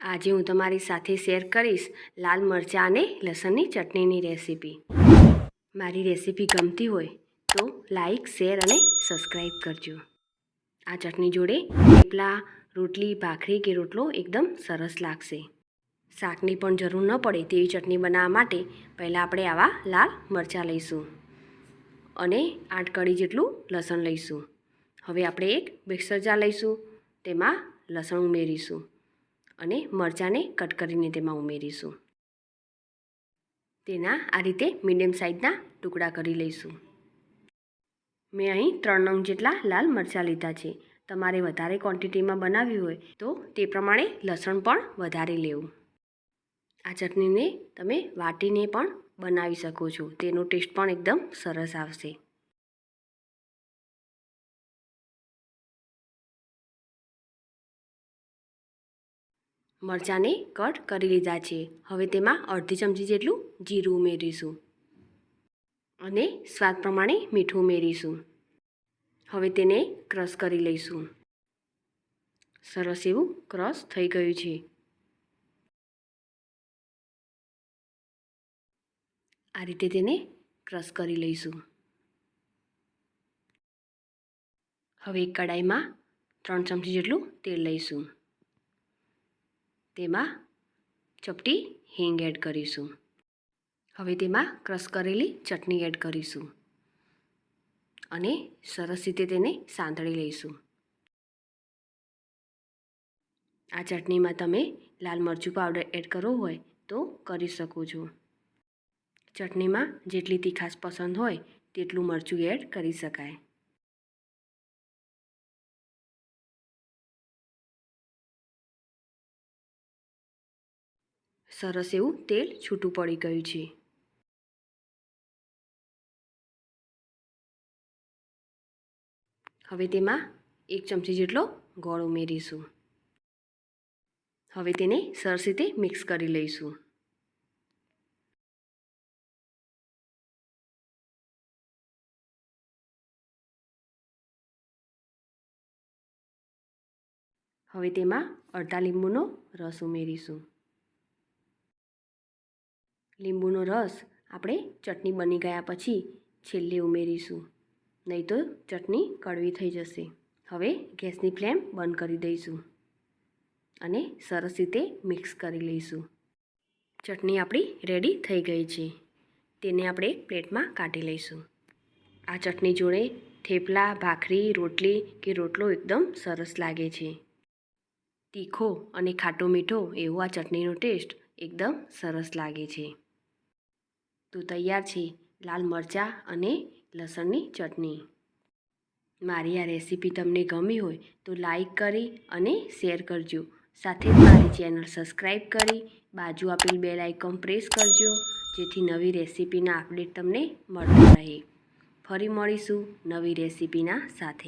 આજે હું તમારી સાથે શેર કરીશ લાલ મરચાં અને લસણની ચટણીની રેસીપી મારી રેસીપી ગમતી હોય તો લાઈક શેર અને સબસ્ક્રાઈબ કરજો. આ ચટણી જોડે થેપલા, રોટલી, ભાખરી કે રોટલો એકદમ સરસ લાગશે. શાકની પણ જરૂર ન પડે તેવી ચટણી બનાવવા માટે પહેલાં આપણે આવા લાલ મરચાં લઈશું અને આઠ કડી જેટલું લસણ લઈશું. હવે આપણે એક મિક્સર જાર લઈશું, તેમાં લસણ ઉમેરીશું. અને મરચાંને કટ કરીને તેમાં ઉમેરીશું. તેના આ રીતે મીડિયમ સાઇઝના ટુકડા કરી લઈશું. મેં અહીં ત્રણ નંગ જેટલા લાલ મરચાં લીધા છે. તમારે વધારે ક્વોન્ટિટીમાં બનાવવી હોય તો તે પ્રમાણે લસણ પણ વધારે લેવું. આ ચટણીને તમે વાટીને પણ બનાવી શકો છો. તેનો ટેસ્ટ પણ એકદમ સરસ આવશે. મરચાંને કટ કરી લીધા છે. હવે તેમાં અડધી ચમચી જેટલું જીરું ઉમેરીશું. અને સ્વાદ પ્રમાણે મીઠું ઉમેરીશું. હવે તેને ક્રશ કરી લઈશું. સરસ એવું ક્રશ થઈ ગયું છે. આ રીતે તેને ક્રશ કરી લઈશું. હવે કડાઈમાં ત્રણ ચમચી જેટલું તેલ લઈશું. તેમાં ચપટી હિંગ એડ કરીશું. હવે તેમાં ક્રશ કરેલી ચટણી એડ કરીશું. અને સરસ રીતે તેને સાંતળી લઈશું. આ ચટણીમાં તમે લાલ મરચું પાવડર એડ કરવો હોય તો કરી શકો છો. ચટણીમાં જેટલી તીખાશ પસંદ હોય તેટલું મરચું એડ કરી શકાય. સરસ એવું તેલ છૂટું પડી ગયું છે. હવે તેમાં એક ચમચી જેટલો ગોળ ઉમેરીશું. હવે તેને સરસ રીતે મિક્સ કરી લઈશું. હવે તેમાં અડધા લીંબુનો રસ ઉમેરીશું. લીંબુનો રસ આપણે ચટણી બની ગયા પછી છેલ્લે ઉમેરીશું. નહીં તો ચટણી કડવી થઈ જશે. હવે ગેસની ફ્લેમ બંધ કરી દઈશું અને સરસ રીતે મિક્સ કરી લઈશું. ચટણી આપણી રેડી થઈ ગઈ છે. તેને આપણે પ્લેટમાં કાઢી લઈશું. આ ચટણી જોડે થેપલા, ભાખરી, રોટલી કે રોટલો એકદમ સરસ લાગે છે. તીખો અને ખાટો મીઠો એવો આ ચટણીનો ટેસ્ટ એકદમ સરસ લાગે છે. તો તૈયાર છે લાલ મરચાં અને લસણની ચટણી. મારી આ રેસીપી તમને ગમી હોય તો લાઈક કરી અને શેર કરજો. સાથે જ મારી ચેનલ સબસ્ક્રાઈબ કરી બાજુ આપેલ બેલ આઇકોન પ્રેસ કરજો, જેથી નવી રેસીપીના અપડેટ તમને મળતા રહે. ફરી મળીશું નવી રેસીપીના સાથે.